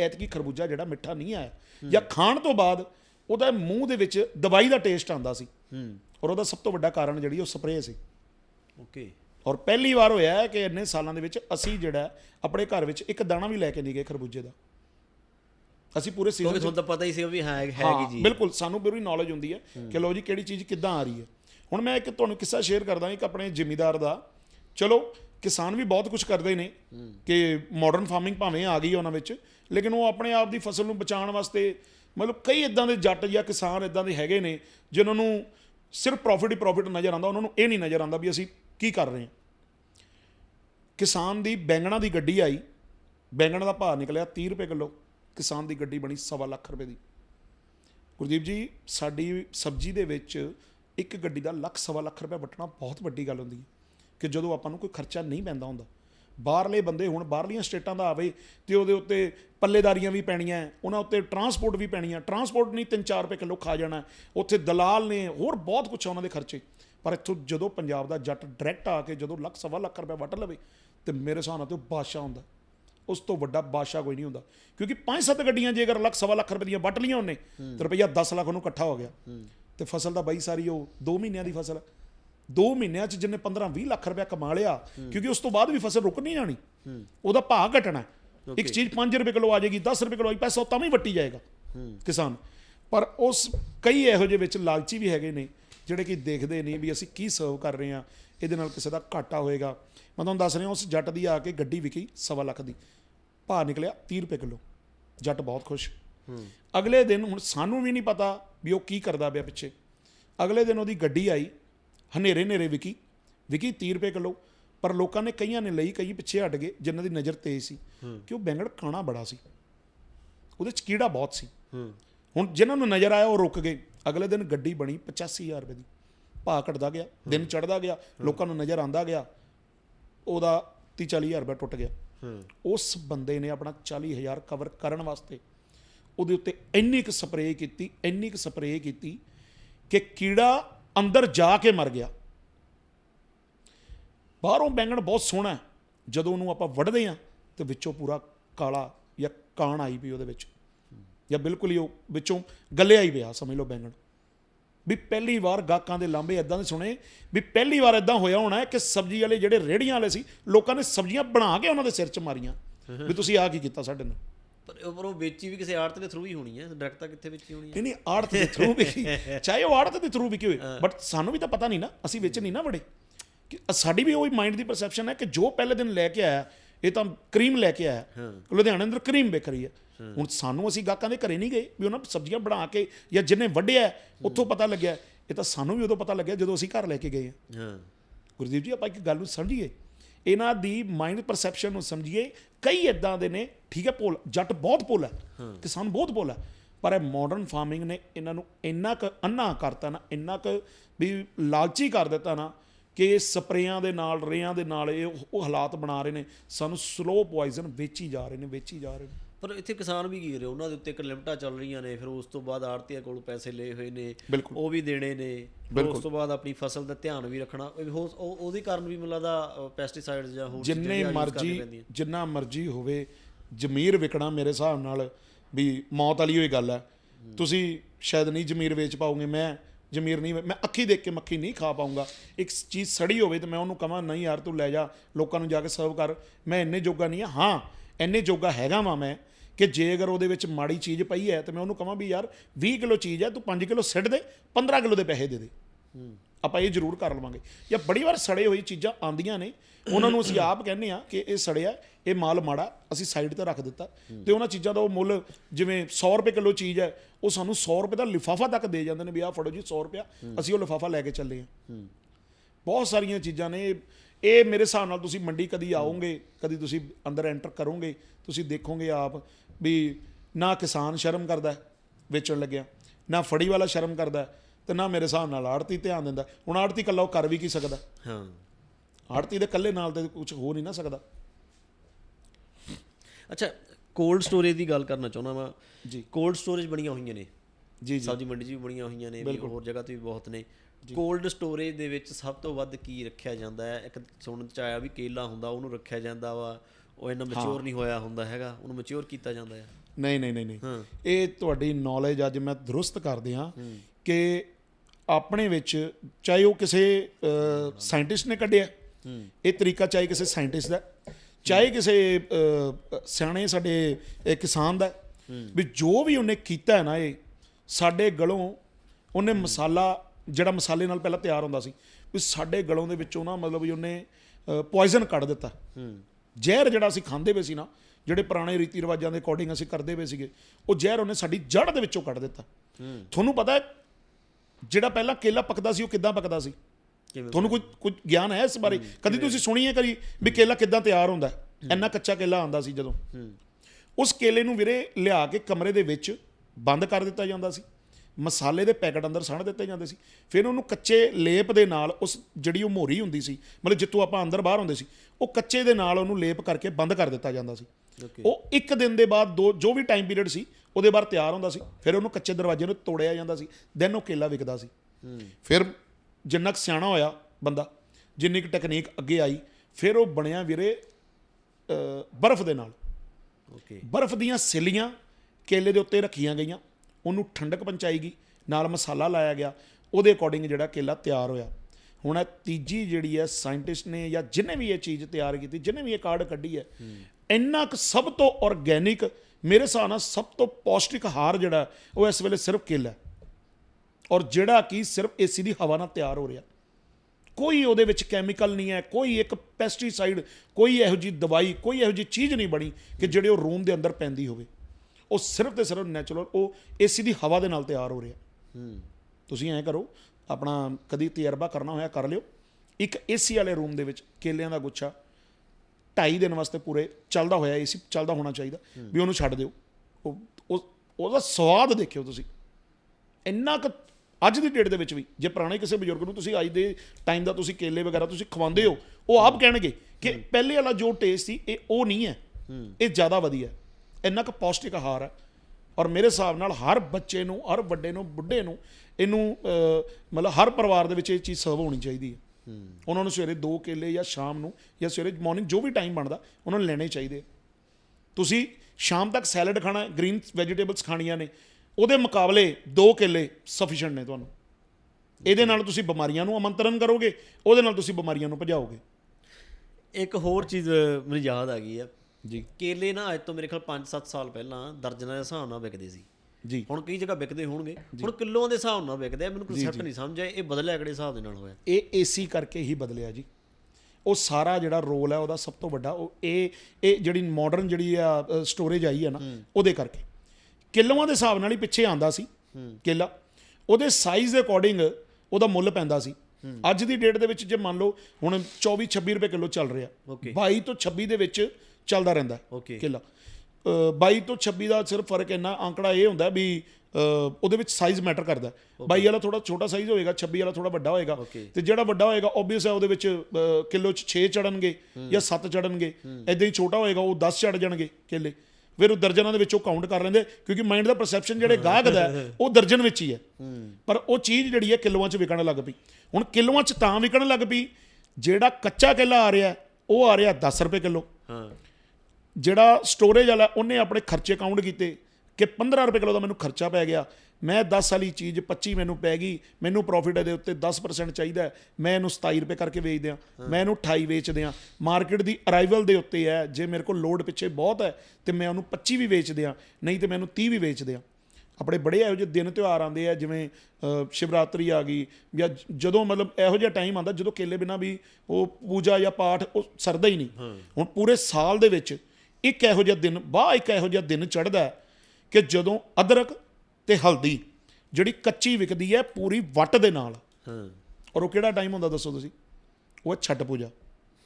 ਐਤਕੀ ਖਰਬੂਜਾ ਜਿਹੜਾ ਮਿੱਠਾ ਨਹੀਂ ਆਇਆ। ਜਾਂ ਖਾਣ ਤੋਂ ਬਾਅਦ ਉਹਦਾ ਮੂੰਹ ਦੇ ਵਿੱਚ ਦਵਾਈ ਦਾ ਟੇਸਟ ਆਂਦਾ ਸੀ। ਹੂੰ। ਔਰ ਉਹਦਾ ਸਭ ਤੋਂ ਵੱਡਾ ਕਾਰਨ ਜਿਹੜੀ ਉਹ ਸਪਰੇਅ ਸੀ। ਓਕੇ। ਔਰ ਪਹਿਲੀ ਵਾਰ ਹੋਇਆ ਹੈ ਕਿ ਇੰਨੇ ਸਾਲਾਂ ਦੇ ਵਿੱਚ ਅਸੀਂ ਜਿਹੜਾ ਆਪਣੇ ਘਰ ਵਿੱਚ ਇੱਕ ਦਾਣਾ ਵੀ ਲੈ ਕੇ ਨਹੀਂ ਗਏ ਖਰਬੂਜੇ ਦਾ। ਅਸੀਂ ਪੂਰੇ ਸੀਜ਼ਨ ਤੁਹਾਨੂੰ ਤਾਂ ਪਤਾ ਹੀ ਸੀ ਵੀ ਹਾਂ ਹੈਗੀ ਜੀ ਬਿਲਕੁਲ ਸਾਨੂੰ ਪੂਰੀ ਨੌਲੇਜ ਹੁੰਦੀ ਹੈ ਕਿ ਲੋ ਜੀ ਕਿਹੜੀ ਚੀਜ਼ ਕਿੱਦਾਂ ਆ ਰਹੀ ਹੈ। ਹੁਣ ਮੈਂ ਇੱਕ ਤੁਹਾਨੂੰ ਕਿੱਸਾ ਸ਼ੇਅਰ ਕਰਦਾ ਇੱਕ ਆਪਣੇ ਜ਼ਿਮੀਦਾਰ ਦਾ। ਚਲੋ ਕਿਸਾਨ ਵੀ ਬਹੁਤ ਕੁਝ ਕਰਦੇ ਨੇ ਕਿ ਮਾਡਰਨ ਫਾਰਮਿੰਗ ਭਾਵੇਂ ਆ ਗਈ ਉਹਨਾਂ ਵਿੱਚ, ਲੇਕਿਨ ਉਹ ਆਪਣੇ ਆਪ ਦੀ ਫਸਲ ਨੂੰ ਬਚਾਉਣ ਵਾਸਤੇ ਮਤਲਬ ਕਈ ਇਦਾਂ ਦੇ ਜੱਟ ਜਾਂ ਕਿਸਾਨ ਇਦਾਂ ਦੇ ਹੈਗੇ ਨੇ ਜਿਨ੍ਹਾਂ ਨੂੰ ਸਿਰਫ ਪ੍ਰੋਫਿਟ ਹੀ ਪ੍ਰੋਫਿਟ ਨਜ਼ਰ ਆਉਂਦਾ, ਉਹਨਾਂ ਨੂੰ ਇਹ ਨਹੀਂ ਨਜ਼ਰ ਆਉਂਦਾ ਵੀ ਅਸੀਂ ਕੀ ਕਰ ਰਹੇ ਹਾਂ। ਕਿਸਾਨ ਦੀ ਬੈਂਗਣਾ ਦੀ ਗੱਡੀ ਆਈ, ਬੈਂਗਣ ਦਾ ਭਾਅ ਨਿਕਲਿਆ 30 ਰੁਪਏ ਕਿਲੋ, ਕਿਸਾਨ ਦੀ ਗੱਡੀ ਬਣੀ ਸਵਾ ਲੱਖ ਰੁਪਏ ਦੀ। ਗੁਰਦੀਪ ਜੀ, ਸਾਡੀ ਸਬਜ਼ੀ ਦੇ ਵਿੱਚ ਇੱਕ ਗੱਡੀ ਦਾ ਲੱਖ ਸਵਾ ਲੱਖ ਰੁਪਏ ਵਟਣਾ ਬਹੁਤ ਵੱਡੀ ਗੱਲ ਹੁੰਦੀ ਹੈ। ਕਿ ਜਦੋਂ ਆਪਾਂ ਨੂੰ ਕੋਈ ਖਰਚਾ ਨਹੀਂ ਪੈਂਦਾ ਹੁੰਦਾ। ਬਾਹਰਲੇ ਬੰਦੇ ਹੁਣ ਬਾਹਰਲੀਆਂ ਸਟੇਟਾਂ ਦਾ ਆਵੇ ਤੇ ਉਹਦੇ ਉੱਤੇ ਪੱਲੇਦਾਰੀਆਂ ਵੀ ਪੈਣੀਆਂ ਉਹਨਾਂ ਉੱਤੇ ਟਰਾਂਸਪੋਰਟ ਵੀ ਪੈਣੀਆਂ ਟਰਾਂਸਪੋਰਟ ਨਹੀਂ 3-4 ਰੁਪਏ ਕਿਲੋ ਖਾ ਜਾਣਾ। ਉੱਥੇ ਦਲਾਲ ਨੇ ਹੋਰ ਬਹੁਤ ਕੁਝ ਉਹਨਾਂ ਦੇ ਖਰਚੇ। ਪਰ ਇੱਥੋਂ ਜਦੋਂ ਪੰਜਾਬ ਦਾ ਜੱਟ ਡਾਇਰੈਕਟ ਆ ਕੇ ਜਦੋਂ ਲੱਖ ਸਵਾ ਲੱਖ ਰੁਪਏ ਵਟ ਲਵੇ ਤੇ ਮੇਰੇ ਹਿਸਾਬ ਨਾਲ ਤੇ ਉਹ ਬਾਦਸ਼ਾਹ ਹੁੰਦਾ। ਉਸ ਤੋਂ ਵੱਡਾ ਬਾਦਸ਼ਾਹ ਕੋਈ ਨਹੀਂ ਹੁੰਦਾ। ਕਿਉਂਕਿ ਪੰਜ ਸੱਤ ਗੱਡੀਆਂ ਜੇ ਅਗਰ ਲੱਖ ਸਵਾ ਲੱਖ ਰੁਪਏ ਦੀਆਂ ਵੱਟ ਲੀਆਂ ਉਹਨੇ ਤੇ ਰੁਪਈਆ 10 ਲੱਖ ਉਹਨੂੰ ਇਕੱਠਾ ਹੋ ਗਿਆ। ਤੇ ਫਸਲ ਦਾ ਬਾਈ ਸਾਰੀ ਉਹ 2 ਮਹੀਨਿਆਂ ਦੀ ਫਸਲ 2 ਮਹੀਨਿਆਂ ਚ ਜਿੰਨੇ 15 20 ਲੱਖ ਰੁਪਏ ਕਮਾ ਲਿਆ ਕਿਉਂਕਿ ਉਸ ਤੋਂ ਬਾਅਦ ਵੀ ਫਸਲ ਰੁਕ ਨਹੀਂ ਜਾਣੀ। ਉਹਦਾ ਭਾਅ ਘਟਣਾ ਇੱਕ ਚੀਜ਼ 5 ਰੁਪਏ ਕਿਲੋ ਆ ਜਾਏਗੀ 10 ਰੁਪਏ ਕਿਲੋ ਆਈ ਪੈਸਾ ਤਾਂ ਵੀ ਵੱਟੀ ਜਾਏਗਾ ਕਿਸਾਨ। ਪਰ ਉਸ ਕਈ ਇਹੋ ਜਿਹੇ ਵਿੱਚ ਲਾਲਚੀ ਵੀ ਹੈਗੇ ਨੇ ਜਿਹੜੇ ਕਿ ਦੇਖਦੇ ਨਹੀਂ ਵੀ ਅਸੀਂ ਕੀ ਸਰਵ ਕਰ ਰਹੇ ਹਾਂ ਇਹਦੇ ਨਾਲ ਕਿਸੇ ਦਾ ਘਾਟਾ ਹੋਏਗਾ। ਮੈਂ ਤੁਹਾਨੂੰ ਦੱਸ ਰਿਹਾ ਉਸ ਜੱਟ ਦੀ ਆ ਕੇ ਗੱਡੀ ਵਿਕੀ ਸਵਾ ਲੱਖ ਦੀ। ਭਾਅ ਨਿਕਲਿਆ 30 ਰੁਪਏ ਕਿਲੋ। ਜੱਟ ਬਹੁਤ ਖੁਸ਼। ਅਗਲੇ ਦਿਨ ਹੁਣ ਸਾਨੂੰ ਵੀ ਨਹੀਂ ਪਤਾ ਵੀ ਉਹ ਕੀ ਕਰਦਾ ਪਿਆ ਪਿੱਛੇ। ਅਗਲੇ ਦਿਨ ਉਹਦੀ ਗੱਡੀ ਆਈ ਹਨੇਰੇ ਹਨੇਰੇ ਵਿਕੀ ਵਿਕੀ 30 ਰੁਪਏ ਕਿਲੋ। ਪਰ ਲੋਕਾਂ ਨੇ ਕਈਆਂ ਨੇ ਲਈ ਕਈ ਪਿੱਛੇ ਹਟ ਗਏ ਜਿਨ੍ਹਾਂ ਦੀ ਨਜ਼ਰ ਤੇਜ਼ ਸੀ। ਕਿ ਉਹ ਬੈਂਗਣ ਕਾਣਾ ਬੜਾ ਸੀ। ਉਹਦੇ ਚ ਕੀੜਾ ਬਹੁਤ ਸੀ। ਹੁਣ ਜਿਨ੍ਹਾਂ ਨੂੰ ਨਜ਼ਰ ਆਇਆ ਉਹ ਰੁਕ ਗਏ। ਅਗਲੇ ਦਿਨ ਗੱਡੀ ਬਣੀ 85000 ਰੁਪਏ ਦੀ। ਭਾਅ ਘਟਦਾ ਗਿਆ ਦਿਨ ਚੜਦਾ ਗਿਆ ਲੋਕਾਂ ਨੂੰ ਨਜ਼ਰ ਆਂਦਾ ਗਿਆ। ਉਹਦਾ 30 40000 ਰੁਪਏ ਟੁੱਟ ਗਿਆ। ਉਸ ਬੰਦੇ ਨੇ ਆਪਣਾ 40000 ਕਵਰ ਕਰਨ ਵਾਸਤੇ ਉਹਦੇ ਉੱਤੇ ਇੰਨੀ ਕੁ ਸਪਰੇਅ ਕੀਤੀ ਇੰਨੀ ਕੁ ਸਪਰੇਅ ਕੀਤੀ ਕਿ ਕੀੜਾ ਅੰਦਰ ਜਾ ਕੇ ਮਰ ਗਿਆ। ਬਾਹਰੋਂ ਬੈਂਗਣ ਬਹੁਤ ਸੋਹਣਾ ਜਦੋਂ ਉਹਨੂੰ ਆਪਾਂ ਵੱਢਦੇ ਆ ਤੇ ਵਿੱਚੋਂ ਪੂਰਾ ਕਾਲਾ ਜਾਂ ਕਾਣ ਆਈ ਪਈ ਉਹਦੇ ਵਿੱਚ। ਜਾਂ ਬਿਲਕੁਲ ਹੀ ਉਹ ਵਿੱਚੋਂ ਗੱਲਿਆ ਹੀ ਪਿਆ, ਸਮਝ ਲਓ ਬੈਂਗਣ। ਵੀ ਪਹਿਲੀ ਵਾਰ ਗਾਹਕਾਂ ਦੇ ਲਾਂਬੇ ਇਦਾਂ ਦੇ ਸੁਣੇ, ਵੀ ਪਹਿਲੀ ਵਾਰ ਇਦਾਂ ਹੋਇਆ ਹੋਣਾ ਕਿ ਸਬਜ਼ੀ ਵਾਲੇ ਜਿਹੜੇ ਰੇੜੀਆਂ ਵਾਲੇ ਸੀ, ਲੋਕਾਂ ਨੇ ਸਬਜ਼ੀਆਂ ਬਣਾ ਕੇ ਉਹਨਾਂ ਦੇ ਸਿਰ 'ਚ ਮਾਰੀਆਂ। ਵੀ ਤੁਸੀਂ ਆ ਕੀ ਕੀਤਾ ਸਾਡੇ ਨਾਲ? ਪਰ ਉਹ ਪਰ ਉਹ ਵੇਚੀ ਵੀ ਕਿਸੇ ਆੜਤ ਦੇ ਥਰੂ ਹੀ ਹੋਣੀ ਹੈ ਡਾਇਰੈਕਟ ਤਾਂ ਕਿੱਥੇ ਵੇਚੀ ਹੋਣੀ ਹੈ? ਨਹੀਂ ਨਹੀਂ ਆੜਤ ਦੇ ਥਰੂ ਵਿਕੀ ਚਾਹੇ ਉਹ ਆੜਤ ਦੇ ਥਰੂ ਵਿਕੀ ਹੋਏ ਬਟ ਸਾਨੂੰ ਵੀ ਤਾਂ ਪਤਾ ਨਹੀਂ ਨਾ ਅਸੀਂ ਵਿੱਚ ਨਹੀਂ ਨਾ ਵੜੇ ਕਿ ਸਾਡੀ ਵੀ ਉਹੀ ਮਾਈਂਡ ਦੀ ਪਰਸੈਪਸ਼ਨ ਹੈ ਕਿ ਜੋ ਪਹਿਲੇ ਦਿਨ ਲੈ ਕੇ ਆਇਆ ਇਹ ਤਾਂ ਕਰੀਮ ਲੈ ਕੇ ਆਇਆ। ਲੁਧਿਆਣੇ ਅੰਦਰ ਕਰੀਮ ਵਿਕ ਰਹੀ ਹੈ। ਹੁਣ ਸਾਨੂੰ ਅਸੀਂ ਗਾਹਕਾਂ ਦੇ ਘਰੇ ਨਹੀਂ ਗਏ ਵੀ ਉਹਨਾਂ ਸਬਜ਼ੀਆਂ ਬਣਾ ਕੇ ਜਾਂ ਜਿੰਨੇ ਵੱਢਿਆ ਉੱਥੋਂ ਪਤਾ ਲੱਗਿਆ। ਇਹ ਤਾਂ ਸਾਨੂੰ ਵੀ ਉਦੋਂ ਪਤਾ ਲੱਗਿਆ ਜਦੋਂ ਅਸੀਂ ਘਰ ਲੈ ਕੇ ਗਏ ਹਾਂ। ਗੁਰਦੀਪ ਜੀ ਆਪਾਂ ਇੱਕ ਗੱਲ ਨੂੰ ਸਮਝੀਏ। ਇਹਨਾਂ ਦੀ ਮਾਈਂਡ ਪਰਸੈਪਸ਼ਨ ਨੂੰ ਸਮਝੀਏ ਕਈ ਇਦਾਂ ਦੇ ਨੇ ਠੀਕ ਹੈ ਭੋਲ ਜੱਟ ਬਹੁਤ ਭੋਲਾ ਹੈ ਕਿਸਾਨ ਬਹੁਤ ਭੋਲਾ ਹੈ ਪਰ ਇਹ ਮਾਡਰਨ ਫਾਰਮਿੰਗ ਨੇ ਇਹਨਾਂ ਨੂੰ ਇੰਨਾ ਕੁ ਅੰਨਾ ਕਰਤਾ ਨਾ ਇੰਨਾ ਕੁ ਵੀ ਲਾਲਚੀ ਕਰ ਦਿੱਤਾ ਨਾ ਕਿ ਸਪਰੇਆਂ ਦੇ ਨਾਲ ਰੇਆਂ ਦੇ ਨਾਲ ਇਹ ਉਹ ਹਾਲਾਤ ਬਣਾ ਰਹੇ ਨੇ ਸਾਨੂੰ ਸਲੋ ਪੋਇਜ਼ਨ ਵੇਚੀ ਜਾ ਰਹੇ ਨੇ ਵੇਚੀ ਜਾ ਰਹੇ ਨੇ। ਪਰ ਇੱਥੇ ਕਿਸਾਨ ਵੀ ਕੀ ਰਹੇ ਉਹਨਾਂ ਦੇ ਉੱਤੇ ਇੱਕ ਲਿਮਟਾਂ ਚੱਲ ਰਹੀਆਂ ਨੇ ਫਿਰ ਉਸ ਤੋਂ ਬਾਅਦ ਆੜਤੀਆਂ ਕੋਲ ਪੈਸੇ ਲਏ ਹੋਏ ਨੇ। ਉਹ ਵੀ ਦੇਣੇ ਨੇ ਉਸ ਤੋਂ ਬਾਅਦ ਆਪਣੀ ਫਸਲ ਦਾ ਧਿਆਨ ਵੀ ਰੱਖਣਾ ਉਹਦੇ ਕਾਰਨ ਵੀ ਮੈਨੂੰ ਲੱਗਦਾ ਪੈਸਟੀਸਾਈਡਸ ਜਾਂ ਹੋਰ ਜਿੰਨੇ ਮਰਜ਼ੀ। ਜਿੰਨਾ ਮਰਜ਼ੀ ਹੋਵੇ ਜ਼ਮੀਰ ਵਿਕਣਾ ਮੇਰੇ ਹਿਸਾਬ ਨਾਲ ਵੀ ਮੌਤ ਵਾਲੀ ਹੋਈ ਗੱਲ ਹੈ। ਤੁਸੀਂ ਸ਼ਾਇਦ ਨਹੀਂ ਜ਼ਮੀਰ ਵੇਚ ਪਾਓਗੇ ਮੈਂ ਜ਼ਮੀਰ ਨਹੀਂ ਮੈਂ ਅੱਖੀ ਦੇਖ ਕੇ ਮੱਖੀ ਨਹੀਂ ਖਾ ਪਾਉਂਗਾ। ਇੱਕ ਚੀਜ਼ ਸੜੀ ਹੋਵੇ ਤੇ ਮੈਂ ਉਹਨੂੰ ਕਹਾਂ ਨਹੀਂ ਯਾਰ ਤੂੰ ਲੈ ਜਾ ਲੋਕਾਂ ਨੂੰ ਜਾ ਕੇ ਸਰਵ ਕਰ ਮੈਂ ਇੰਨੇ ਜੋਗਾ ਨਹੀਂ ਹਾਂ। ਹਾਂ ਇੰਨੇ ਜੋਗਾ ਹੈਗਾ ਵਾਂ ਮੈਂ ਕਿ ਜੇ ਅਗਰ ਉਹਦੇ ਵਿੱਚ ਮਾੜੀ ਚੀਜ਼ ਪਈ ਹੈ, ਤੇ ਮੈਂ ਉਹਨੂੰ ਕਹਾਂ ਵੀ ਯਾਰ 20 ਕਿਲੋ ਚੀਜ਼ ਹੈ, ਤੂੰ 5 ਕਿਲੋ ਸਿੱਟ ਦੇ 15 ਕਿਲੋ ਦੇ ਪੈਸੇ ਦੇ ਦੇ। ਆਪਾਂ ਇਹ ਜ਼ਰੂਰ ਕਰ ਲਵਾਂਗੇ। ਜਾਂ ਬੜੀ ਵਾਰ ਸੜੇ ਹੋਈ ਚੀਜ਼ਾਂ ਆਂਦੀਆਂ ਨੇ, ਉਹਨਾਂ ਨੂੰ ਅਸੀਂ ਆਪ ਕਹਿੰਦੇ ਆ ਕਿ ਇਹ ਸੜਿਆ, ਇਹ ਮਾਲ ਮਾੜਾ, ਅਸੀਂ ਸਾਈਡ ਤੇ ਰੱਖ ਦਿੱਤਾ। ਤੇ ਉਹਨਾਂ ਚੀਜ਼ਾਂ ਦਾ ਉਹ ਮੁੱਲ ਜਿਵੇਂ 100 ਰੁਪਏ ਕਿਲੋ ਚੀਜ਼ ਹੈ, ਉਹ ਸਾਨੂੰ 100 ਰੁਪਏ ਦਾ ਲਿਫਾਫਾ ਤੱਕ ਦੇ ਜਾਂਦੇ ਨੇ ਵੀ ਆਹ ਫੜੋ ਜੀ 100 ਰੁਪਿਆ ਅਸੀਂ ਉਹ ਲਿਫਾਫਾ ਲੈ ਕੇ ਚੱਲੇ ਆ ਬਹੁਤ ਸਾਰੀਆਂ ਚੀਜ਼ਾਂ ਨੇ, ਇਹ- ਮੇਰੇ ਹਿਸਾਬ ਨਾਲ ਤੁਸੀਂ ਮੰਡੀ ਕਦੀ ਆਓਗੇ, ਕਦੀ ਤੁਸੀਂ ਅੰਦਰ ਐਂਟਰ ਕਰੋਗੇ, ਤੁਸੀਂ ਦੇਖੋਗੇ ਆਪ ਵੀ ਨਾ ਕਿਸਾਨ ਸ਼ਰਮ ਕਰਦਾ ਵੇਚਣ ਲੱਗਿਆ। ਨਾ ਫੜੀ ਵਾਲਾ ਸ਼ਰਮ ਕਰਦਾ ਤੇ ਨਾ ਮੇਰੇ ਹਿਸਾਬ ਨਾਲ ਆੜਤੀ ਧਿਆਨ ਦਿੰਦਾ। ਹੁਣ ਆੜਤੀ ਇਕੱਲਾ ਉਹ ਕਰ ਵੀ ਕੀ ਸਕਦਾ? ਹਾਂ। ਆੜਤੀ ਦੇ ਇਕੱਲੇ ਨਾਲ ਤੇ ਕੁਝ ਹੋ ਨਹੀਂ ਨਾ ਸਕਦਾ। ਅੱਛਾ ਕੋਲਡ ਸਟੋਰੇਜ ਦੀ ਗੱਲ ਕਰਨਾ ਚਾਹੁੰਦਾ ਮੈਂ ਜੀ। ਕੋਲਡ ਸਟੋਰੇਜ ਬਣੀਆਂ ਹੋਈਆਂ ਨੇ। ਜੀ ਜੀ। ਸਬਜ਼ੀ ਮੰਡੀ 'ਚ ਵੀ ਬਣੀਆਂ ਹੋਈਆਂ ਨੇ ਵੀ ਹੋਰ ਜਗ੍ਹਾ ਤੇ ਵੀ ਬਹੁਤ ਨੇ। ਕੋਲਡ ਸਟੋਰੇਜ ਦੇ ਵਿੱਚ ਸਭ ਤੋਂ ਵੱਧ ਕੀ ਰੱਖਿਆ ਜਾਂਦਾ ਹੈ? ਇੱਕ ਸੁਣਨ ਚ ਆਇਆ ਵੀ ਕੇਲਾ ਹੁੰਦਾ ਉਹਨੂੰ ਰੱਖਿਆ ਜਾਂਦਾ ਵਾ। ਉਹ ਇੰਨਾ ਮੈਚੁਰ ਨਹੀਂ ਹੋਇਆ ਹੁੰਦਾ ਹੈਗਾ ਉਹਨੂੰ ਮੈਚੁਰ ਕੀਤਾ ਜਾਂਦਾ ਹੈ। ਨਹੀਂ ਨਹੀਂ ਨਹੀਂ ਨਹੀਂ। ਹਾਂ। ਇਹ ਤੁਹਾਡੀ ਨੌਲੇਜ ਅੱਜ ਮੈਂ ਦਰੁਸਤ ਕਰ ਦਿਆਂ ਕਿ ਆਪਣੇ ਵਿੱਚ ਚਾਹੇ ਉਹ ਕਿਸੇ ਸਾਇੰਟਿਸਟ ਨੇ ਕੱਢਿਆ ਇਹ ਤਰੀਕਾ ਚਾਹੇ ਕਿਸੇ ਸਾਇੰਟਿਸਟ ਦਾ ਚਾਹੇ ਕਿਸੇ ਸਿਆਣੇ ਸਾਡੇ ਕਿਸਾਨ ਦਾ ਵੀ ਜੋ ਵੀ ਉਹਨੇ ਕੀਤਾ ਹੈ ਨਾ ਇਹ ਸਾਡੇ ਗਲੋਂ ਉਹਨੇ ਮਸਾਲਾ ਜਿਹੜਾ ਮਸਾਲੇ ਨਾਲ ਪਹਿਲਾਂ ਤਿਆਰ ਹੁੰਦਾ ਸੀ ਵੀ ਸਾਡੇ ਗਲੋਂ ਦੇ ਵਿੱਚੋਂ ਨਾ ਮਤਲਬ ਵੀ ਉਹਨੇ ਪੋਇਜ਼ਨ ਕੱਢ ਦਿੱਤਾ। ਹੂੰ। ਜ਼ਹਿਰ ਜਿਹੜਾ ਅਸੀਂ ਖਾਂਦੇ ਪਏ ਸੀ ਨਾ ਜਿਹੜੇ ਪੁਰਾਣੇ ਰੀਤੀ ਰਿਵਾਜਾਂ ਦੇ ਅਕੋਰਡਿੰਗ ਅਸੀਂ ਕਰਦੇ ਪਏ ਸੀਗੇ ਉਹ ਜ਼ਹਿਰ ਉਹਨੇ ਸਾਡੀ ਜੜ ਦੇ ਵਿੱਚੋਂ ਕੱਢ ਦਿੱਤਾ। ਤੁਹਾਨੂੰ ਪਤਾ ਹੈ ਜਿਹੜਾ ਪਹਿਲਾਂ ਕੇਲਾ ਪੱਕਦਾ ਸੀ ਉਹ ਕਿੱਦਾਂ ਪੱਕਦਾ ਸੀ? ਕਿਵੇਂ ਤੁਹਾਨੂੰ ਕੋਈ ਕੁਝ ਗਿਆਨ ਹੈ ਇਸ ਬਾਰੇ? ਕਦੀ ਤੁਸੀਂ ਸੁਣੀ ਹੈ ਕਦੀ ਵੀ ਕੇਲਾ ਕਿੱਦਾਂ ਤਿਆਰ ਹੁੰਦਾ ਹੈ? ਇੰਨਾ ਕੱਚਾ ਕੇਲਾ ਆਂਦਾ ਸੀ ਜਦੋਂ। ਉਸ ਕੇਲੇ ਨੂੰ ਵੀਰੇ ਲਿਆ ਕੇ ਕਮਰੇ ਦੇ ਵਿੱਚ ਬੰਦ ਕਰ ਦਿੱਤਾ ਜਾਂਦਾ ਸੀ। ਮਸਾਲੇ ਦੇ ਪੈਕਟ ਅੰਦਰ ਸਣ ਦਿੱਤੇ ਜਾਂਦੇ ਸੀ। ਫਿਰ ਉਹਨੂੰ ਕੱਚੇ ਲੇਪ ਦੇ ਨਾਲ ਉਸ ਜਿਹੜੀ ਉਹ ਮੋਰੀ ਹੁੰਦੀ ਸੀ ਮਤਲਬ ਜਿੱਥੋਂ ਆਪਾਂ ਅੰਦਰ ਬਾਹਰ ਹੁੰਦੇ ਸੀ ਉਹ ਕੱਚੇ ਦੇ ਨਾਲ ਉਹਨੂੰ ਲੇਪ ਕਰਕੇ ਬੰਦ ਕਰ ਦਿੱਤਾ ਜਾਂਦਾ ਸੀ। ਉਹ ਇੱਕ ਦਿਨ ਦੇ ਬਾਅਦ ਦੋ ਜੋ ਵੀ ਟਾਈਮ ਪੀਰੀਅਡ ਸੀ ਉਹਦੇ ਬਾਅਦ ਤਿਆਰ ਹੁੰਦਾ ਸੀ। ਫਿਰ ਉਹਨੂੰ ਕੱਚੇ ਦਰਵਾਜ਼ੇ ਨੂੰ ਤੋੜਿਆ ਜਾਂਦਾ ਸੀ ਦੈਨ ਉਹ ਕੇਲਾ ਵਿਕਦਾ ਸੀ। ਫਿਰ ਜਿੰਨਾ ਕੁ ਸਿਆਣਾ ਹੋਇਆ ਬੰਦਾ ਜਿੰਨੀ ਕੁ ਟੈਕਨੀਕ ਅੱਗੇ ਆਈ ਫਿਰ ਉਹ ਬਣਿਆ ਵੀਰੇ ਬਰਫ਼ ਦੇ ਨਾਲ। ਓਕੇ ਬਰਫ਼ ਦੀਆਂ ਸਿੱਲੀਆਂ ਕੇਲੇ ਦੇ ਉੱਤੇ ਰੱਖੀਆਂ ਗਈਆਂ। ਉਹਨੂੰ ਠੰਡਕ ਪਹੁੰਚਾਈ ਗਈ ਨਾਲ ਮਸਾਲਾ ਲਾਇਆ ਗਿਆ, ਉਹਦੇ ਅਕੋਰਡਿੰਗ ਜਿਹੜਾ ਕੇਲਾ ਤਿਆਰ ਹੋਇਆ। ਹੁਣ ਇਹ ਤੀਜੀ ਜਿਹੜੀ ਹੈ ਸਾਇੰਟਿਸਟ ਨੇ ਜਾਂ ਜਿਹਨੇ ਵੀ ਇਹ ਚੀਜ਼ ਤਿਆਰ ਕੀਤੀ ਜਿਹਨੇ ਵੀ ਇਹ ਕਾਰਡ ਕੱਢੀ ਹੈ, ਇੰਨਾ ਕੁ ਸਭ ਤੋਂ ਆਰਗੈਨਿਕ ਮੇਰੇ ਹਿਸਾਬ ਨਾਲ ਸਭ ਤੋਂ ਪੌਸ਼ਟਿਕ ਆਹਾਰ ਜਿਹੜਾ, ਉਹ ਇਸ ਵੇਲੇ ਸਿਰਫ ਕੇਲਾ ਔਰ ਜਿਹੜਾ ਕਿ ਸਿਰਫ ਏਸੀ ਦੀ ਹਵਾ ਨਾਲ ਤਿਆਰ ਹੋ ਰਿਹਾ। ਕੋਈ ਉਹਦੇ ਵਿੱਚ ਕੈਮੀਕਲ ਨਹੀਂ ਹੈ, ਕੋਈ ਇੱਕ ਪੈਸਟੀਸਾਈਡ ਕੋਈ ਇਹੋ ਜੀ ਦਵਾਈ, ਕੋਈ ਇਹੋ ਜੀ ਚੀਜ਼ ਨਹੀਂ ਬਣੀ ਕਿ ਜਿਹੜੇ ਉਹ ਰੂਮ ਦੇ ਅੰਦਰ ਪੈਂਦੀ ਹੋਵੇ। ਉਹ ਸਿਰਫ ਤੇ ਸਿਰਫ ਨੈਚੁਰਲ ਉਹ ਏਸੀ ਦੀ ਹਵਾ ਦੇ ਨਾਲ ਤਿਆਰ ਹੋ ਰਿਹਾ। ਹੂੰ। ਤੁਸੀਂ ਐਂ ਕਰੋ ਆਪਣਾ ਕਦੀ ਤਜਰਬਾ ਕਰਨਾ ਹੋਇਆ ਕਰ ਲਿਓ। ਇੱਕ ਏਸੀ ਵਾਲੇ ਰੂਮ ਦੇ ਵਿੱਚ ਕੇਲਿਆਂ ਦਾ ਗੁੱਛਾ 2.5 ਦਿਨ ਵਾਸਤੇ ਪੂਰੇ ਚੱਲਦਾ ਹੋਇਆ ਏਸੀ ਚੱਲਦਾ ਹੋਣਾ ਚਾਹੀਦਾ। ਵੀ ਉਹਨੂੰ ਛੱਡ ਦਿਓ। ਉਹ ਉਹ- ਉਹਦਾ ਸਵਾਦ ਦੇਖਿਓ ਤੁਸੀਂ। ਇੰਨਾ ਕੁ ਅੱਜ ਦੀ ਡੇਟ ਦੇ ਵਿੱਚ ਵੀ ਜੇ ਪੁਰਾਣੇ ਕਿਸੇ ਬਜ਼ੁਰਗ ਨੂੰ ਤੁਸੀਂ ਅੱਜ ਦੇ ਟਾਈਮ ਦਾ ਤੁਸੀਂ ਕੇਲੇ ਵਗੈਰਾ ਤੁਸੀਂ ਖਵਾਉਂਦੇ ਹੋ ਉਹ ਆਪ ਕਹਿਣਗੇ ਕਿ ਪਹਿਲੇ ਵਾਲਾ ਜੋ ਟੇਸਟ ਸੀ ਇਹ ਉਹ ਨਹੀਂ ਹੈ। ਇਹ ਜ਼ਿਆਦਾ ਵਧੀਆ। ਹੈ। ਇੰਨਾ ਕੁ ਪੌਸ਼ਟਿਕ ਆਹਾਰ ਹੈ। ਔਰ ਮੇਰੇ ਹਿਸਾਬ ਨਾਲ ਹਰ ਬੱਚੇ ਨੂੰ ਹਰ ਵੱਡੇ ਨੂੰ ਬੁੱਢੇ ਨੂੰ ਇਹਨੂੰ ਮਤਲਬ ਹਰ ਪਰਿਵਾਰ ਦੇ ਵਿੱਚ ਇਹ ਚੀਜ਼ ਸਰਵ ਹੋਣੀ ਚਾਹੀਦੀ ਹੈ। ਉਹਨਾਂ ਨੂੰ ਸਵੇਰੇ ਦੋ ਕੇਲੇ ਜਾਂ ਸ਼ਾਮ ਨੂੰ ਜਾਂ ਸਵੇਰੇ ਮਾਰਨਿੰਗ ਜੋ ਵੀ ਟਾਈਮ ਬਣਦਾ ਉਹਨਾਂ ਨੂੰ ਲੈਣੇ ਚਾਹੀਦੇ ਤੁਸੀਂ ਸ਼ਾਮ ਤੱਕ ਸੈਲਡ ਖਾਣਾ ਗ੍ਰੀਨ ਵੈਜੀਟੇਬਲਸ ਖਾਣੀਆਂ ਨੇ ਉਹਦੇ ਮੁਕਾਬਲੇ ਦੋ ਕੇਲੇ ਸਫੀਸ਼ੀਐਂਟ ਨੇ ਤੁਹਾਨੂੰ। ਇਹਦੇ ਨਾਲ ਤੁਸੀਂ ਬਿਮਾਰੀਆਂ ਨੂੰ ਆਮੰਤਰਨ ਕਰੋਗੇ ਉਹਦੇ ਨਾਲ ਤੁਸੀਂ ਬਿਮਾਰੀਆਂ ਨੂੰ ਭਜਾਓਗੇ। ਇੱਕ ਹੋਰ ਚੀਜ਼ ਮੈਨੂੰ ਯਾਦ ਆ ਗਈ ਆ। ਜੀ। ਕੇਲੇ ਨਾ ਅੱਜ ਤੋਂ ਮੇਰੇ ਖਿਆਲ 5-7 ਸਾਲ ਪਹਿਲਾਂ ਦਰਜਨਾਂ ਦੇ ਹਿਸਾਬ ਨਾਲ ਵਿਕਦੇ ਸੀ। ਜੀ। ਹੁਣ ਕਈ ਜਗ੍ਹਾ ਵਿਕਦੇ ਹੋਣਗੇ। ਹੁਣ ਕਿਲੋਆਂ ਦੇ ਹਿਸਾਬ ਨਾਲ ਵਿਕਦੇ ਆ ਮੈਨੂੰ ਕੋਈ ਸੈੱਟ ਨਹੀਂ ਸਮਝ ਆਇਆ ਇਹ ਬਦਲਿਆ ਕਿਹੜੇ ਹਿਸਾਬ ਦੇ ਨਾਲ ਹੋਇਆ? ਇਹ ਏਸੀ ਕਰਕੇ ਹੀ ਬਦਲਿਆ ਜੀ। ਉਹ ਸਾਰਾ ਜਿਹੜਾ ਰੋਲ ਹੈ ਉਹਦਾ ਸਭ ਤੋਂ ਵੱਡਾ ਉਹ ਇਹ ਇਹ ਜਿਹੜੀ ਮਾਡਰਨ ਜਿਹੜੀ ਆ ਸਟੋਰੇਜ ਆਈ ਹੈ ਨਾ ਉਹਦੇ ਕਰਕੇ। ਕਿਲੋਆਂ ਦੇ ਹਿਸਾਬ ਨਾਲ ਹੀ ਪਿੱਛੇ ਆਂਦਾ ਸੀ ਕਿੱਲਾ। ਉਹਦੇ ਸਾਈਜ਼ ਦੇ ਅਕੋਰਡਿੰਗ ਉਹਦਾ ਮੁੱਲ ਪੈਂਦਾ ਸੀ। ਅੱਜ ਦੀ ਡੇਟ ਦੇ ਵਿੱਚ ਜੇ ਮੰਨ ਲਓ ਹੁਣ 24 26 ਰੁਪਏ ਕਿਲੋ ਚੱਲ ਰਿਹਾ। Okay. 22 ਤੋਂ 26 ਦੇ ਵਿੱਚ ਚੱਲਦਾ ਰਹਿੰਦਾ Okay. ਕਿੱਲਾ ਅ, 22 ਤੋਂ 26 ਦਾ ਸਿਰਫ ਫ਼ਰਕ ਇੰਨਾ ਆંકੜਾ ਇਹ ਹੁੰਦਾ ਵੀ ਉਹਦੇ ਵਿੱਚ ਸਾਈਜ਼ ਮੈਟਰ ਕਰਦਾ 22 ਵਾਲਾ ਥੋੜਾ ਛੋਟਾ ਸਾਈਜ਼ ਹੋਏਗਾ 26 ਵਾਲਾ ਥੋੜਾ ਵੱਡਾ ਹੋਏਗਾ. ਤੇ ਜਿਹੜਾ ਵੱਡਾ ਹੋਏਗਾ ਆਬਵੀਅਸ ਹੈ ਉਹਦੇ ਵਿੱਚ ਕਿਲੋ ਚ 6 ਚੜਨਗੇ ਜਾਂ 7 ਚੜਨਗੇ ਐਦਾਂ ਹੀ ਛੋਟਾ ਹੋਏਗਾ ਉਹ 10 ਚੜ ਜਾਣਗੇ ਕੇਲੇ ਫਿਰ ਉਹ ਦਰਜਨਾਂ ਦੇ ਵਿੱਚੋਂ ਕਾਊਂਟ ਕਰ ਲੈਂਦੇ ਕਿਉਂਕਿ ਮਾਈਂਡ ਦਾ ਪਰਸੈਪਸ਼ਨ ਜਿਹੜੇ ਗਾਹਕ ਦਾ ਉਹ ਦਰਜਨ ਵਿੱਚ ਹੀ ਹੈ। ਪਰ ਉਹ ਚੀਜ਼ ਜਿਹੜੀ ਹੈ ਕਿਲੋਆਂ 'ਚ ਵਿਕਣ ਲੱਗ ਪਈ। ਹੁਣ ਕਿਲੋਆਂ 'ਚ ਤਾਂ ਵਿਕਣ ਲੱਗ ਪਈ ਜਿਹੜਾ ਕੱਚਾ ਕੇਲਾ ਆ ਰਿਹਾ ਉਹ ਆ ਰਿਹਾ 10 ਰੁਪਏ ਕਿਲੋ। ਹਾਂ। ਜਿਹੜਾ ਸਟੋਰੇਜ ਵਾਲਾ ਉਹਨੇ ਆਪਣੇ ਖਰਚੇ ਕਾਊਂਟ ਕੀਤੇ ਕਿ 15 ਰੁਪਏ ਕਿਲੋ ਦਾ ਮੈਨੂੰ ਖਰਚਾ ਪੈ ਗਿਆ। ਮੈਂ 10 ਵਾਲੀ ਚੀਜ਼ 25 ਮੈਨੂੰ ਪੈ ਗਈ ਮੈਨੂੰ ਪ੍ਰੋਫਿਟ ਇਹਦੇ ਉੱਤੇ 10% ਚਾਹੀਦਾ ਮੈਂ ਇਹਨੂੰ 27 ਰੁਪਏ ਕਰਕੇ ਵੇਚ ਦਿਆਂ ਮੈਂ ਇਹਨੂੰ 28 ਵੇਚ ਦਿਆਂ। ਮਾਰਕੀਟ ਦੀ ਅਰਾਈਵਲ ਦੇ ਉੱਤੇ ਹੈ ਜੇ ਮੇਰੇ ਕੋਲ ਲੋਡ ਪਿੱਛੇ ਬਹੁਤ ਹੈ ਤੇ ਮੈਂ ਉਹਨੂੰ 25 ਵੀ ਵੇਚ ਦਿਆਂ ਨਹੀਂ ਤੇ ਮੈਂ ਉਹਨੂੰ 30 ਵੀ ਵੇਚ ਦਿਆਂ। ਆਪਣੇ ਬੜੇ ਇਹੋ ਜਿਹੇ ਦਿਨ ਤਿਉਹਾਰ ਆਉਂਦੇ ਆ ਜਿਵੇਂ ਸ਼ਿਵਰਾਤਰੀ ਆ ਗਈ ਜਾਂ ਜ- ਜਦੋਂ ਮਤਲਬ ਇਹੋ ਜਿਹਾ ਟਾਈਮ ਆਉਂਦਾ ਜਦੋਂ ਕੇਲੇ ਬਿਨਾ ਵੀ ਉਹ ਪੂਜਾ ਜਾਂ ਪਾਠ ਉਹ ਸਰਦਾ ਹੀ ਨਹੀਂ। ਹੁਣ ਪੂਰੇ ਸਾਲ ਦੇ ਵਿੱਚ ਇੱਕ ਇਹੋ ਜਿਹਾ ਦਿਨ ਬਾਹ ਇੱਕ ਇਹੋ ਜਿਹਾ ਦਿਨ ਚੜਦਾ ਕਿ ਜਦੋਂ ਅਦਰਕ ਤੇ ਹਲਦੀ ਜਿਹੜੀ ਕੱਚੀ ਵਿਕਦੀ ਹੈ ਪੂਰੀ ਵੱਟ ਦੇ ਨਾਲ। ਹਾਂ। ਔਰ ਉਹ ਕਿਹੜਾ ਟਾਈਮ ਹੁੰਦਾ ਦੱਸੋ ਤੁਸੀਂ? ਉਹ ਛੱਟ ਪੂਜਾ।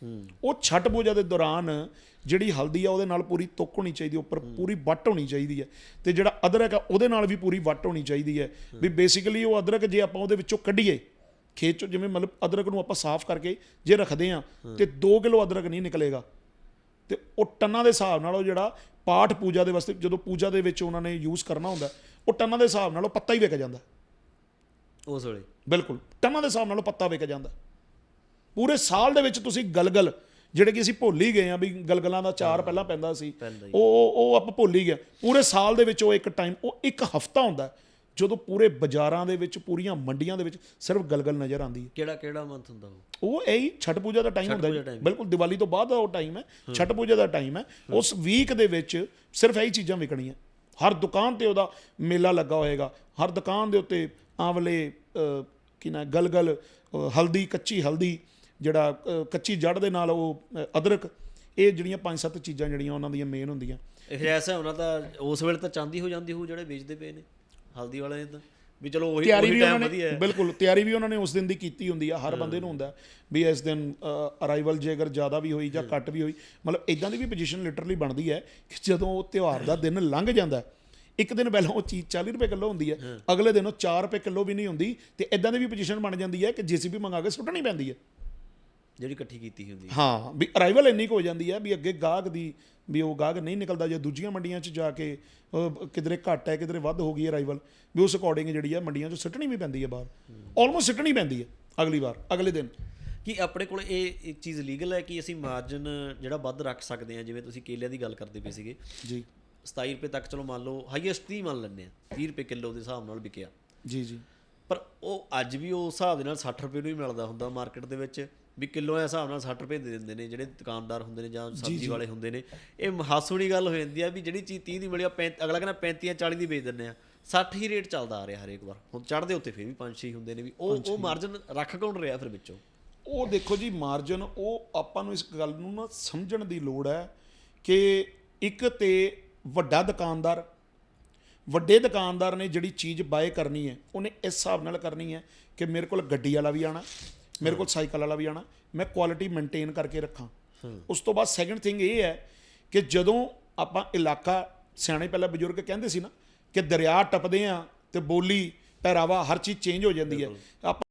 ਹੂੰ। ਉਹ ਛੱਟ ਪੂਜਾ ਦੇ ਦੌਰਾਨ ਜਿਹੜੀ ਹਲਦੀ ਆ ਉਹਦੇ ਨਾਲ ਪੂਰੀ ਤੁੱਕ ਹੋਣੀ ਚਾਹੀਦੀ ਉੱਪਰ ਪੂਰੀ ਵੱਟ ਹੋਣੀ ਚਾਹੀਦੀ ਹੈ ਤੇ ਜਿਹੜਾ ਅਦਰਕ ਆ ਉਹਦੇ ਨਾਲ ਵੀ ਪੂਰੀ ਵੱਟ ਹੋਣੀ ਚਾਹੀਦੀ ਹੈ ਵੀ ਬੇਸਿਕਲੀ ਉਹ ਅਦਰਕ ਜੇ ਆਪਾਂ ਉਹਦੇ ਵਿੱਚੋਂ ਕੱਢੀਏ ਖੇਤ ਚੋਂ ਜਿਵੇਂ ਮਤਲਬ ਅਦਰਕ ਨੂੰ ਆਪਾਂ ਸਾਫ਼ ਕਰਕੇ ਜੇ ਰੱਖਦੇ ਆ ਤੇ 2 ਕਿਲੋ ਅਦਰਕ ਨਹੀਂ ਨਿਕਲੇਗਾ। ਤੇ ਉਹ ਟੰਨਾਂ ਦੇ ਹਿਸਾਬ ਨਾਲ ਉਹ ਜਿਹੜਾ ਪਾਠ ਪੂਜਾ ਦੇ ਵਾਸਤੇ ਜਦੋਂ ਪੂਜਾ ਦੇ ਵਿੱਚ ਉਹਨਾਂ ਨੇ ਯੂਜ਼ ਕਰਨਾ ਹੁੰਦਾ ਉਹ ਟੰਨਾਂ ਦੇ ਹਿਸਾਬ ਨਾਲ ਉਹ ਪੱਤਾ ਹੀ ਵਿਕ ਜਾਂਦਾ। ਉਸ ਵੇਲੇ। ਬਿਲਕੁਲ ਟਨਾਂ ਦੇ ਹਿਸਾਬ ਨਾਲ ਉਹ ਪੱਤਾ ਵਿਕ ਜਾਂਦਾ। ਪੂਰੇ ਸਾਲ ਦੇ ਵਿੱਚ ਤੁਸੀਂ ਗਲਗਲ ਜਿਹੜੇ ਕਿ ਅਸੀਂ ਭੁੱਲ ਹੀ ਗਏ ਆ ਵੀ ਗਲਗਲਾਂ ਦਾ ਚਾਰ ਪਹਿਲਾਂ ਪੈਂਦਾ ਸੀ। ਉਹ ਉਹ- ਆਪਾਂ ਭੁੱਲ ਹੀ ਗਏ ਪੂਰੇ ਸਾਲ ਦੇ ਵਿੱਚ ਉਹ ਇੱਕ ਟਾਈਮ ਉਹ ਇੱਕ ਹਫਤਾ ਹੁੰਦਾ। ਜਦੋਂ ਪੂਰੇ ਬਾਜ਼ਾਰਾਂ ਦੇ ਵਿੱਚ ਪੂਰੀਆਂ ਮੰਡੀਆਂ ਦੇ ਵਿੱਚ ਸਿਰਫ ਗਲਗਲ ਨਜ਼ਰ ਆਉਂਦੀ ਹੈ। ਕਿਹੜਾ ਕਿਹੜਾ ਮੰਥ ਹੁੰਦਾ ਉਹ? ਉਹ ਇਹੀ ਛਠ ਪੂਜਾ ਦਾ ਟਾਈਮ ਹੁੰਦਾ time। ਬਿਲਕੁਲ ਦੀਵਾਲੀ ਤੋਂ ਬਾਅਦ ਦਾ ਉਹ ਟਾਈਮ ਹੈ। ਛਠ ਪੂਜਾ ਦਾ ਟਾਈਮ ਹੈ। ਉਸ ਵੀਕ ਦੇ ਵਿੱਚ ਸਿਰਫ ਇਹੀ ਚੀਜ਼ਾਂ ਵਿਕਣੀਆਂ। ਹਰ ਦੁਕਾਨ ਤੇ ਉਹਦਾ ਮੇਲਾ ਲੱਗਾ ਹੋਏਗਾ। ਹਰ ਦੁਕਾਨ ਦੇ ਉੱਤੇ ਆਵਲੇ ਕੀ ਨਾ ਗਲਗਲ ਹਲਦੀ ਕੱਚੀ ਹਲਦੀ ਜਿਹੜਾ ਕੱਚੀ ਜੜ ਦੇ ਨਾਲ ਉਹ ਅਦਰਕ ਇਹ ਜਿਹੜੀਆਂ ਪੰਜ ਸੱਤ ਚੀਜ਼ਾਂ ਜਿਹੜੀਆਂ ਉਹਨਾਂ ਦੀਆਂ ਮੇਨ ਹੁੰਦੀਆਂ। ਇਹ ਐਸਾ ਉਹਨਾਂ ਦਾ ਉਸ ਵੇਲੇ ਤਾਂ ਚਾਂਦੀ ਹੋ ਜਾਂਦੀ ਹੋ ਜਿਹੜੇ ਵੇਚਦੇ ਪਏ ਨੇ। ਹਲਦੀ ਵਾਲੇ ਤਾਂ। ਵੀ ਚਲੋ ਉਹੀ ਤਿਆਰੀ ਵੀ ਉਹਨਾਂ ਨੇ ਬਿਲਕੁਲ ਤਿਆਰੀ ਵੀ ਉਹਨਾਂ ਨੇ ਉਸ ਦਿਨ ਦੀ ਕੀਤੀ ਹੁੰਦੀ ਆ। ਹਰ ਬੰਦੇ ਨੂੰ ਹੁੰਦਾ ਵੀ ਇਸ ਦਿਨ ਅਰਾਈਵਲ ਜੇ ਅਗਰ ਜ਼ਿਆਦਾ ਵੀ ਹੋਈ ਜਾਂ ਘੱਟ ਵੀ ਹੋਈ ਮਤਲਬ ਇਦਾਂ ਦੀ ਵੀ ਪੋਜੀਸ਼ਨ ਲਿਟਰਲੀ ਬਣਦੀ ਹੈ ਕਿ ਜਦੋਂ ਉਹ ਤਿਉਹਾਰ ਦਾ ਦਿਨ ਲੰਘ ਜਾਂਦਾ ਇੱਕ ਦਿਨ ਪਹਿਲਾਂ ਉਹ ਚੀਜ਼ 40 ਰੁਪਏ ਕਿਲੋ ਹੁੰਦੀ ਹੈ ਅਗਲੇ ਦਿਨ ਉਹ 4 ਰੁਪਏ ਕਿਲੋ ਵੀ ਨਹੀਂ ਹੁੰਦੀ ਤੇ ਇਦਾਂ ਦੀ ਵੀ ਪੋਜੀਸ਼ਨ ਬਣ ਜਾਂਦੀ ਹੈ ਕਿ ਜੀਸੀਬੀ ਮੰਗਾ ਕੇ ਸੁੱਟਣੀ ਪੈਂਦੀ ਹੈ। ਜਿਹੜੀ ਇਕੱਠੀ ਕੀਤੀ ਹੁੰਦੀ ਹੈ। ਹਾਂ ਵੀ ਅਰਾਈਵਲ ਇੰਨੀ ਕੁ ਹੋ ਜਾਂਦੀ ਹੈ ਵੀ ਅੱਗੇ ਗਾਹਕ ਦੀ ਵੀ ਉਹ ਗਾਹਕ ਨਹੀਂ ਨਿਕਲਦਾ ਜਾਂ ਦੂਜੀਆਂ ਮੰਡੀਆਂ 'ਚ ਜਾ ਕੇ ਉਹ ਕਿਧਰੇ ਘੱਟ ਹੈ ਕਿਧਰੇ ਵੱਧ ਹੋ ਗਈ ਅਰਾਈਵਲ ਵੀ ਉਸ ਅਕੋਰਡਿੰਗ ਜਿਹੜੀ ਹੈ ਮੰਡੀਆਂ 'ਚ ਸੁੱਟਣੀ ਵੀ ਪੈਂਦੀ ਹੈ ਬਾਹਰ। ਆਲਮੋਸਟ ਸੁੱਟਣੀ ਪੈਂਦੀ ਹੈ ਅਗਲੀ ਵਾਰ ਅਗਲੇ ਦਿਨ। ਕੀ ਆਪਣੇ ਕੋਲ ਇਹ ਇੱਕ ਚੀਜ਼ ਲੀਗਲ ਹੈ ਕਿ ਅਸੀਂ ਮਾਰਜਨ ਜਿਹੜਾ ਵੱਧ ਰੱਖ ਸਕਦੇ ਹਾਂ ਜਿਵੇਂ ਤੁਸੀਂ ਕੇਲਿਆਂ ਦੀ ਗੱਲ ਕਰਦੇ ਪਏ ਸੀਗੇ? ਜੀ। 27 ਰੁਪਏ ਤੱਕ ਚਲੋ ਮੰਨ ਲਓ ਹਾਈਐਸਟ 30 ਮੰਨ ਲੈਂਦੇ ਆ 30 ਰੁਪਏ ਕਿਲੋ ਦੇ ਹਿਸਾਬ ਨਾਲ ਵਿਕਿਆ। ਜੀ ਜੀ। ਪਰ ਉਹ ਅੱਜ ਵੀ ਉਸ ਹਿਸਾਬ ਦੇ ਨਾਲ 60 ਰੁਪਏ ਨੂੰ ਹੀ ਮਿਲਦਾ ਹੁੰਦਾ ਮਾਰਕੀਟ ਦੇ ਵਿੱਚ। ਵੀ ਕਿਲੋ ਦੇ ਹਿਸਾਬ ਨਾਲ 60 ਰੁਪਏ ਦੇ ਦਿੰਦੇ ਨੇ ਜਿਹੜੇ ਦੁਕਾਨਦਾਰ ਹੁੰਦੇ ਨੇ ਜਾਂ ਸਬਜ਼ੀ ਵਾਲੇ ਹੁੰਦੇ ਨੇ। ਇਹ ਹਾਸੂੜੀ ਗੱਲ ਹੋ ਜਾਂਦੀ ਆ ਵੀ ਜਿਹੜੀ ਚੀਜ਼ 30 ਦੀ ਮਿਲੀ ਆ ਪੈਂ- ਅਗਲਾ ਕਹਿੰਦਾ 35 40 ਦੀ ਵੇਚ ਦਿੰਦੇ ਆ। 60 ਹੀ ਰੇਟ ਚੱਲਦਾ ਆ ਰਿਹਾ ਹਰੇਕ ਵਾਰ। ਹੁਣ ਚੜਦੇ ਉੱਤੇ ਫਿਰ ਵੀ 5-6 ਹੁੰਦੇ ਨੇ ਵੀ ਉਹ ਉਹ ਮਾਰਜਨ ਰੱਖ ਕੌਣ ਰਿਹਾ ਫਿਰ ਵਿੱਚੋਂ? ਉਹ ਦੇਖੋ ਜੀ ਮਾਰਜਨ ਉਹ ਆਪਾਂ ਨੂੰ ਇਸ ਗੱਲ ਨੂੰ ਨਾ ਸਮਝਣ ਦੀ ਲੋੜ ਹੈ ਕਿ ਇੱਕ ਤੇ ਵੱਡਾ ਦੁਕਾਨਦਾਰ ਵੱਡੇ ਦੁਕਾਨਦਾਰ ਨੇ ਜਿਹੜੀ ਚੀਜ਼ ਬਾਏ ਕਰਨੀ ਹੈ ਉਹਨੇ ਇਸ ਹਿਸਾਬ ਨਾਲ ਕਰਨੀ ਹੈ ਕਿ ਮੇਰੇ ਕੋਲ ਗੱਡੀ ਵਾਲਾ ਵੀ ਆਣਾ ਮੇਰੇ ਕੋਲ ਸਾਈਕਲ ਵਾਲਾ ਵੀ ਆਣਾ ਮੈਂ ਕੁਆਲਿਟੀ ਮੇਨਟੇਨ ਕਰਕੇ ਰੱਖਾਂ। ਉਸ ਤੋਂ ਬਾਅਦ ਸੈਕੰਡ ਥਿੰਗ ਇਹ ਹੈ ਕਿ ਜਦੋਂ ਆਪਾਂ ਇਲਾਕਾ ਸਿਆਣੇ ਪਹਿਲਾਂ ਬਜ਼ੁਰਗ ਕਹਿੰਦੇ ਸੀ ਨਾ ਕਿ ਦਰਿਆ ਟੱਪਦੇ ਆ ਤੇ ਬੋਲੀ ਪਹਿਰਾਵਾ ਹਰ ਚੀਜ਼ ਚੇਂਜ ਹੋ ਜਾਂਦੀ ਹੈ। ਆਪਾਂ